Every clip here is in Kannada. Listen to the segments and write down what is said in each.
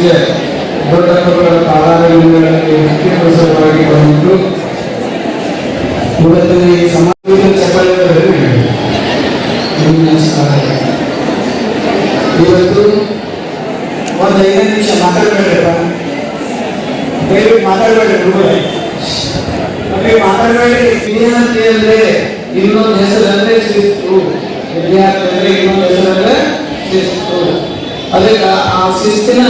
ಪೂಜ್ಯ ದೊಡ್ಡಪ್ಪಗಳ ಪಾದಾರಗಳಲ್ಲಿ ಮುಖ್ಯ ಸಲುವಾಗಿ ಬಂದಿದ್ದು ಇವತ್ತು ಈ ಸಮಾಜದ ನಮಸ್ಕಾರ ಇವತ್ತು ಒಂದು ಐದು ನಿಮಿಷ ದಯವಿಟ್ಟು ಮಾತಾಡಬೇಡಿ ಮತ್ತೆ ಮಾತಾಡಬೇಡಿ. ವಿದ್ಯಾರ್ಥಿ ಅಂದ್ರೆ ಇನ್ನೊಂದು ಹೆಸರಲ್ಲೇ ಶಿಸ್ತು ವಿದ್ಯಾರ್ಥಿ ಅಂದ್ರೆ ಇನ್ನೊಂದು ಹೆಸರಲ್ಲೇ ಶಿಸ್ತು ಅದಕ್ಕೆ ಆ ಶಿಸ್ತಿನ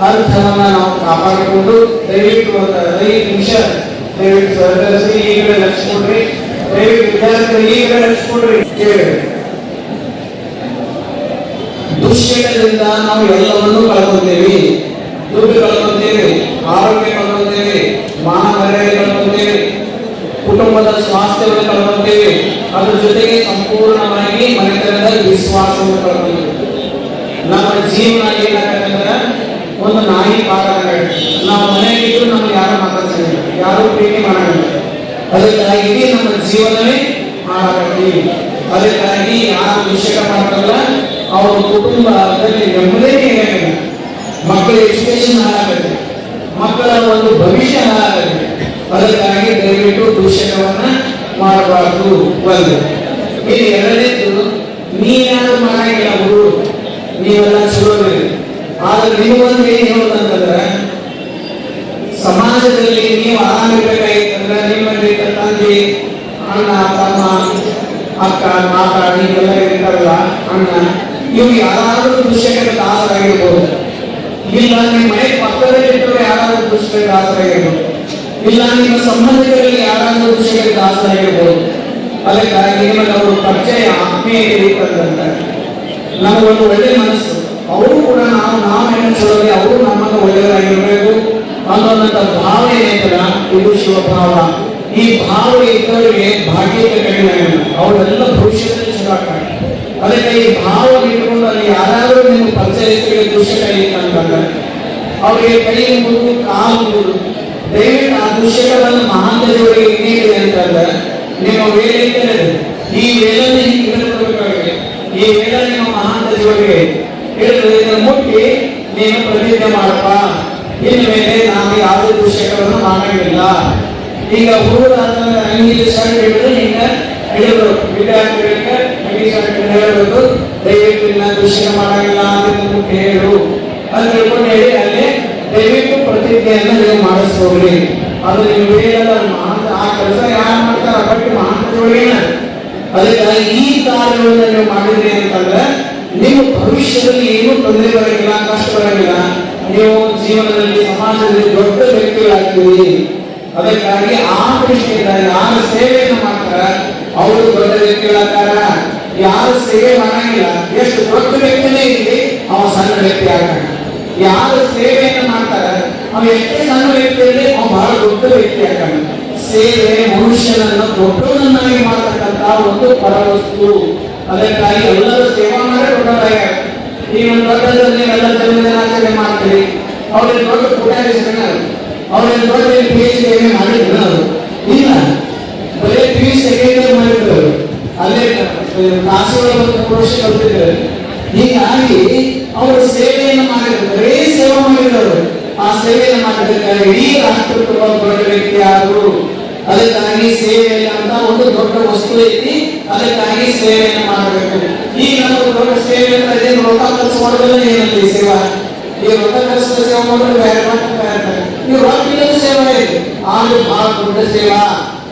ಅರ್ಥವನ್ನ ನಾವು ಕಾಪಾಡಿಕೊಂಡು ದಯವಿಟ್ಟು ಒಂದು ಐದು ನಿಮಿಷ ದಯವಿಟ್ಟು ಸಹಕರಿಸಿ ಈ ಕಡೆ ಲಕ್ಷ ಕೊಡ್ರಿ ದಯವಿಟ್ಟು ವಿದ್ಯಾರ್ಥಿಗಳು ಈ ಕಡೆ ಲಕ್ಷ ಕೊಡ್ರಿ ನಾವು ಎಲ್ಲವನ್ನೂ ಕಳ್ಕೊತೇವೆ ದುಡ್ಡು ಕಳ್ಕೊತೇವೆ ಆರೋಗ್ಯ ಕಳ್ಕೊತೇವೆ ಮಾನ ಮರ್ಯಾದೆ ಕಳ್ಕೊತೇವೆ ಕುಟುಂಬದ ಸ್ವಾಸ್ಥ್ಯವನ್ನು ಕಳ್ಕೊತೇವೆ ಅದ್ರ ಜೊತೆಗೆ ಸಂಪೂರ್ಣವಾಗಿ ಮನೆತನದ ವಿಶ್ವಾಸವನ್ನು ಕಳ್ಕೊತೇವೆ ನಮ್ಮ ಜೀವನ ಏನಾಗತ್ತಂದ್ರೆ ಒಂದು ನಾಯಿ ಪಾಠ ನಾವು ಮನೆಯಲ್ಲಿದ್ದು ನಮ್ಗೆ ಯಾರು ಮಾತಾಡ್ತಾರೆ ಯಾರು ಪ್ರೀತಿ ಮಾಡಲ್ಲ. ಅದಕ್ಕಾಗಿ ನಮ್ಮ ಜೀವನವೇ ಹಾಳಾಗತ್ತಿ ಅದಕ್ಕಾಗಿ ಯಾರು ವಿಷಯ ಮಾಡ್ತಾರಲ್ಲ ಅವ್ರ ಕುಟುಂಬದಲ್ಲಿ ನೆಮ್ಮದೇ ಇರಂಗಿಲ್ಲ ಮಕ್ಕಳ ಎಜುಕೇಶನ್ ಹಾಳಾಗುತ್ತೆ ಮಕ್ಕಳ ಒಂದು ಭವಿಷ್ಯ ಹಾಳಾಗುತ್ತೆ ಅದಕ್ಕಾಗಿ ದಯವಿಟ್ಟು ದೂಷಣವನ್ನ ಮಾಡಬಾರದು ಒಂದು ಇಲ್ಲಿ ಎರಡನೇದು ಯಾರು ಮಾಡಂಗಿಲ್ಲ ಗುರು ನೀವೆಲ್ಲ ಚಲೋ. ಆದ್ರೆ ನಿಮಗೊಂದು ಏನ್ ಹೇಳೋದಂತಂದ್ರೆ ನೀವು ಆರಾಮಿರ್ಬೇಕಾಗಿತ್ತಂದ್ರೆ ನಿಮ್ಮಲ್ಲಿ ತಂದೆ ಅಣ್ಣ, ತಮ್ಮ, ಅಕ್ಕ ಮಾತ ನೀವೆಲ್ಲ ಇರ್ತಾರಲ್ಲ, ಅಣ್ಣ ನೀವು ಯಾರಾದ್ರೂ ದುಶ್ಯಕ್ಕೆ ದಾಸರಾಗಿರ್ಬೋದು ಇಲ್ಲ, ನಿಮ್ಮ ಮನೆ ಪಕ್ಕದಲ್ಲಿ ಇಟ್ಟರೆ ಯಾರಾದ್ರೂ ದುಶ್ಯಕ್ಕೆ ದಾಸರಾಗಿರ್ಬೋದು ಇಲ್ಲ, ನಿಮ್ಮ ಸಂಬಂಧಿಕರಲ್ಲಿ ಯಾರಾದರೂ ದುಶ್ಯಕ್ಕೆ ದಾಸರಾಗಿರ್ಬೋದು ಅದಕ್ಕಾಗಿ ನಿಮ್ಮಲ್ಲಿ ಅವರು ಪರಿಚಯ ಆತ್ಮೀಯತೆ ಇರ್ತದಂತೆ ನಮಗೊಂದು ಒಳ್ಳೆ ಮನಸ್ಸು. ಅವರು ಕೂಡ ನಾವು ನಾವು ಹೆಣ್ಣು ಅವರು ನಮ್ಮನ್ನು ಒಳ್ಳೆಯದಾಗಿರ್ಬೇಕು ಅನ್ನೋದಂತ ಭಾವನೆ ಏನೈತಲ್ಲ ಇದು ಶಿವಭಾವ. ಈ ಭಾವ ಇದ್ದವರಿಗೆ ಭಾಗ್ಯತೆ ಕಡಿಮೆ ಅವರೆಲ್ಲ ಭವಿಷ್ಯದಲ್ಲಿ ಆಗ್ತಾರೆ ಅದಕ್ಕೆ ಈ ಭಾವ ಇಟ್ಕೊಂಡು ಅಲ್ಲಿ ಯಾರಾದರೂ ನಿಮ್ಗೆ ದೃಶ್ಯ ದುಶ್ಯಕ ಅಂತಂದ್ರೆ ಅವರಿಗೆ ಕೈ ಕಾಲು ಮುಗಿದು ದಯವಿಟ್ಟು ಆ ದುಶ್ಯಕವನ್ನು ಮಹಾಂತರಿಗೆ ಏನಿದೆ ಅಂತಂದ್ರೆ ನಿಮ್ಮ ವೇಳೆ ಈ ವೇಳನೆ ಹಿಂಗಿರಬೇಕಾಗಿದೆ ಈ ವೇಳೆ ನಿಮ್ಮ ಮಹಾಂತ ಜೀವರಿಗೆ ಹೇಳಿದ್ರೆ ಮುಟ್ಟಿ ನೀನು ಪ್ರತಿಜ್ಞೆ ಮಾಡಪ್ಪ. ಇನ್ನು ನಾವು ಯಾವುದೇ ದುಶ್ಯಕವನ್ನು ಮಾಡಂಗಿಲ್ಲ ಈಗ ಅಂಗಿ ಶರ್ಟ್ ಹಿಡಿದು ಹಿಂಗ ಹಿಡಿದ್ರು ವಿದ್ಯಾರ್ಥಿಗಳಿಗೆ ಶರ್ಟ್ ಹೇಳಬೇಕು ದಯವಿಟ್ಟು ಇಲ್ಲ ದುಶ್ಯಕ ಮಾಡಂಗಿಲ್ಲ ಅಂತ ಹೇಳು ಅಂತ ಹೇಳ್ಕೊಂಡು ಹೇಳಿ ಅಲ್ಲಿ ದಯವಿಟ್ಟು ಪ್ರತಿಜ್ಞೆಯನ್ನು ನೀವು ಮಾಡಿಸ್ಕೋಗ್ರಿ ಅದು ನೀವು ಹೇಳಲ್ಲ ಆ ಕೆಲಸ ಯಾರು ಮಾಡ್ತಾರ ಬಟ್ ಮಹಾಂತ ಅದಕ್ಕೆ ಈ ಕಾರ್ಯವನ್ನು ನೀವು ಮಾಡಿದ್ರಿ ಅಂತಂದ್ರೆ ನೀವು ಭವಿಷ್ಯದಲ್ಲಿ ಏನು ತೊಂದರೆ ಬರಂಗಿಲ್ಲ, ಕಷ್ಟ ಬರಂಗಿಲ್ಲ. ನೀವು ಜೀವನದಲ್ಲಿ ಸಮಾಜದಲ್ಲಿ ದೊಡ್ಡ ವ್ಯಕ್ತಿಗಳಾಗ್ತೀರಿ ಅದಕ್ಕಾಗಿ ಆ ದೃಷ್ಟಿಯಿಂದ ಯಾರು ಸೇವೆಯನ್ನು ಮಾಡ್ತಾರ, ಅವರು ದೊಡ್ಡ ವ್ಯಕ್ತಿಗಳಾಗ್ತಾರ? ಯಾರು ಸೇವೆ ಮಾಡಂಗಿಲ್ಲ, ಎಷ್ಟು ದೊಡ್ಡ ವ್ಯಕ್ತಿನೇ ಇರಲಿ, ಅವ ಸಣ್ಣ ವ್ಯಕ್ತಿ ಆಗ್ತಾನೆ. ಯಾರು ಸೇವೆಯನ್ನು ಮಾಡ್ತಾರ, ಅವ ಎಷ್ಟೇ ಸಣ್ಣ ವ್ಯಕ್ತಿ ಇರಲಿ, ಅವ ಬಹಳ ದೊಡ್ಡ ವ್ಯಕ್ತಿ ಆಗ್ತಾನೆ. ಸೇವೆ ಮನುಷ್ಯನನ್ನು ದೊಡ್ಡವನನ್ನಾಗಿ ಮಾಡತಕ್ಕಂತ ಒಂದು ಪರವಸ್ತು. ಅದಕ್ಕಾಗಿ ಎಲ್ಲರೂ ಸೇವಾ ಮಾಡೇ ದೊಡ್ಡವರಾಗ್ಯಾರ ಒಂದು ದೊಡ್ಡದಲ್ಲಿ ಎಲ್ಲ ಜನ್ಮದಿನಾಚರಣೆ ಮಾಡ್ತೀವಿ ಅವ್ರಿಗೆ ದೊಡ್ಡ ಪುಟಾರಿಸ್ತಾನೆ ಅವ್ರಿಗೆ ದೊಡ್ಡ ಪಿ ಎಚ್ ಡಿ ಮಾಡಿದ್ರು ಅವರು ಇಲ್ಲ. ಬರೀ ಪಿ ಯು ಏನೇ ಮಾಡಿದ್ರು ಅಲ್ಲೇ ಕಾಸುಗಳ ಒಂದು ಕೋರ್ಸ್ ಕಲ್ತಿದ್ರು ಹೀಗಾಗಿ ಅವರು ಸೇವೆಯನ್ನು ಮಾಡಿದ್ರು. ಬರೀ ಸೇವೆ ಮಾಡಿದ್ರು ಆ ಸೇವೆಯನ್ನು ಮಾಡಿದ್ರೆ ಇಡೀ ರಾಷ್ಟ್ರಕ್ಕೆ ದೊಡ್ಡ ವ್ಯಕ್ತಿ ಆದರು. ಅದಕ್ಕಾಗಿ ಸೇವೆ ಅಂತ ಒಂದು ದೊಡ್ಡ ವಸ್ತು ಐತಿ. ಅದಕ್ಕಾಗಿ ಸೇವೆಯನ್ನು ಮಾಡಬೇಕು. ಈಗ ನಾವು ದೊಡ್ಡ ಸೇವೆ ಅಂತ ಮಾಡೋದಿಲ್ಲ ಏನಂತ ಈ ಸೇವಾ ಈ ರೊಕ್ಕ ಖರ್ಚು ಸೇವೆ ಮಾಡೋದು ಬೇರೆ ಮಾಡ್ತಾರೆ ನೀವು ರೊಕ್ಕ ಇಲ್ಲದ ಸೇವೆ ಇದೆ ಆದ್ರೂ ಬಹಳ ದೊಡ್ಡ ಸೇವಾ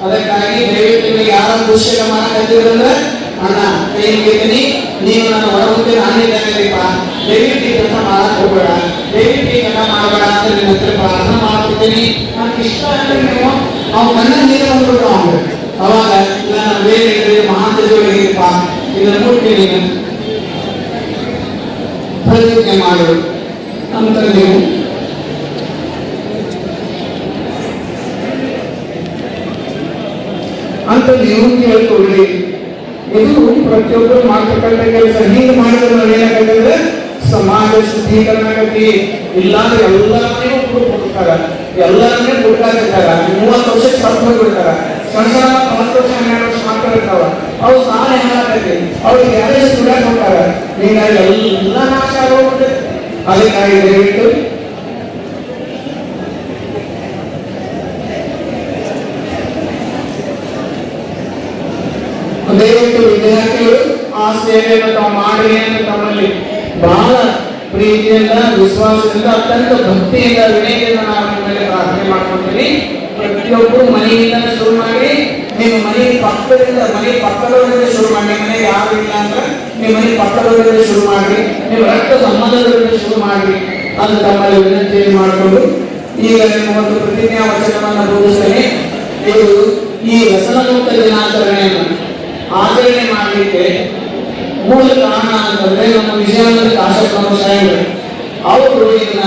ಅದಕ್ಕಾಗಿ ದಯವಿಟ್ಟು ನೀವು ಯಾರ ದುಶ್ಯಕ ಮಾಡಕತ್ತಿದ್ರಂದ್ರೆ ಅಣ್ಣ ಕೈ ಮುಗಿತೀನಿ ನೀವು ನನ್ನ ಒಳಗುಂತೆ ನಾನಿದ್ದಾನೆಪ್ಪ ದಯವಿಟ್ಟು ಈ ಕೆಲಸ ಮಾಡಕ್ ಹೋಗ್ಬೇಡ ದಯವಿಟ್ಟು ಈ ಕೆಲಸ ಮಾಡಬೇಡ ಅಂತ ನಿಮ್ಮ ಹತ್ರ ಪ್ರಾರ್ಥನೆ ಮಾಡ್ಕೊತೀನಿ ನನಗೆ ಇಷ್ಟ ಅಂದ್ರೆ ನೀವು ಅವ್ನ ಕಣ್ಣ ನೀರು ಬಂದ್ಬಿಟ್ಟು ಅವ್ನು ಅವಾಗ ನನ್ನ ಬೇರೆ ಇದ್ರೆ ಮಹಾಂತ ಜೋಡಿಗೆಪ್ಪ ಇದನ್ನು ಮುಟ್ಟಿ ನೀನು ಪ್ರತಿಜ್ಞೆ ಮಾಡು ನಂತರ ನೀವು ಅಂತ ನೀವು ಕೇಳ್ಕೊಳ್ಳಿ. ಇದು ಪ್ರತಿಯೊಬ್ಬರು ಮಾಡ್ತಕ್ಕಂಥ ಕೆಲಸ. ಹೀಗೆ ಮಾಡಿದ್ರೆ ನಾವು ಏನಾಗತ್ತಂದ್ರೆ ಸಮಾಜ ಶುದ್ಧೀಕರಣ ಆಗತಿ ಇಲ್ಲಾಂದ್ರೆ ಎಲ್ಲರನ್ನೇ ಕೊಡ್ತಾರ ಎಲ್ಲರನ್ನೇ ಇರ್ತಾರ ಮೂವತ್ತು ವರ್ಷಕ್ಕೆ ಸತ್ತು ಸಣ್ಣ ಸಣ್ಣ ಹತ್ತು ವರ್ಷ ಹನ್ನೆರಡು ವರ್ಷ ಮಕ್ಕಳು ಇರ್ತಾವ ಅವು ಸಾಲ ಏನಾಗತ್ತೈತಿ ಅವ್ರಿಗೆ ಯಾರೇ ದುಡ್ಯಾಕ ಹೋಗ್ತಾರ ಹೀಗಾಗಿ ಎಲ್ಲ ನಾಶ ಆಗೋಗ್ಬಿಟ್ಟೈತಿ ಅದಕ್ಕಾಗಿ ದಯವಿಟ್ಟು ದಯವಿಟ್ಟು ವಿದ್ಯಾರ್ಥಿಗಳು ಆ ಸೇವೆಯನ್ನು ತಾವು ಮಾಡಿ ಅಂತ ತಮ್ಮಲ್ಲಿ ಬಹಳ ಪ್ರೀತಿಯಿಂದ, ವಿಶ್ವಾಸದಿಂದ, ಅತ್ಯಂತ ಭಕ್ತಿಯಿಂದ ವಿನಯದಿಂದ ನಾನು ಮೇಲೆ ಪ್ರಾರ್ಥನೆ ಮಾಡ್ಕೊಳ್ತೀನಿ. ಪ್ರತಿಯೊಬ್ಬರು ಮನೆಯಿಂದ ಶುರು ಮಾಡಿ, ನೀವು ಮನೆ ಪಕ್ಕದಿಂದ, ಮನೆ ಪಕ್ಕದವರಿಂದ ಶುರು ಮಾಡಿ, ಮನೆ ಯಾರು ಇಲ್ಲ ಅಂದ್ರೆ ನಿಮ್ಮ ಮನೆ ಪಕ್ಕದವರಿಂದ ಶುರು ಮಾಡಿ, ನೀವು ರಕ್ತ ಸಂಬಂಧದವರಿಂದ ಶುರು ಮಾಡಿ. ಅದು ತಮ್ಮಲ್ಲಿ ವಿನಂತಿಯನ್ನು ಮಾಡಿಕೊಂಡು ಈಗ ನಿಮ್ಮ ಒಂದು ಪ್ರತಿಜ್ಞಾ ವಚನವನ್ನು ಬೋಧಿಸ್ತೇನೆ. ಇದು ಈ ವ್ಯಸನಮುಕ್ತ ದಿನಾಚರಣೆಯನ್ನು ಆಚರಣೆ ಮಾಡಲಿಕ್ಕೆ ಮೂಲ ಕಾರಣ ಅಂತಂದ್ರೆ ನಮ್ಮ ವಿಜಯಾನಂದ ಕಾಶಕ್ರಮ ಸಾಹೇಬರು ಅವರು ಇದನ್ನ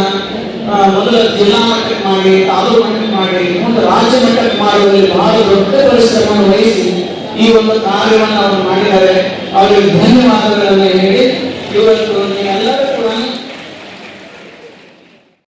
ಮೊದಲ ಜಿಲ್ಲಾ ಮಟ್ಟಕ್ಕೆ ಮಾಡಿ, ತಾಲೂಕು ಮಟ್ಟಕ್ಕೆ ಮಾಡಿ ಒಂದು ರಾಜ್ಯ ಮಟ್ಟಕ್ಕೆ ಮಾಡುವಲ್ಲಿ ಬಹಳ ದೊಡ್ಡ ಪರಿಶ್ರಮವನ್ನು ವಹಿಸಿ ಈ ಒಂದು ಕಾರ್ಯವನ್ನು ಅವರು ಮಾಡಿದ್ದಾರೆ. ಅವರಿಗೆ ಧನ್ಯವಾದಗಳನ್ನು ಹೇಳಿ ಇವತ್ತು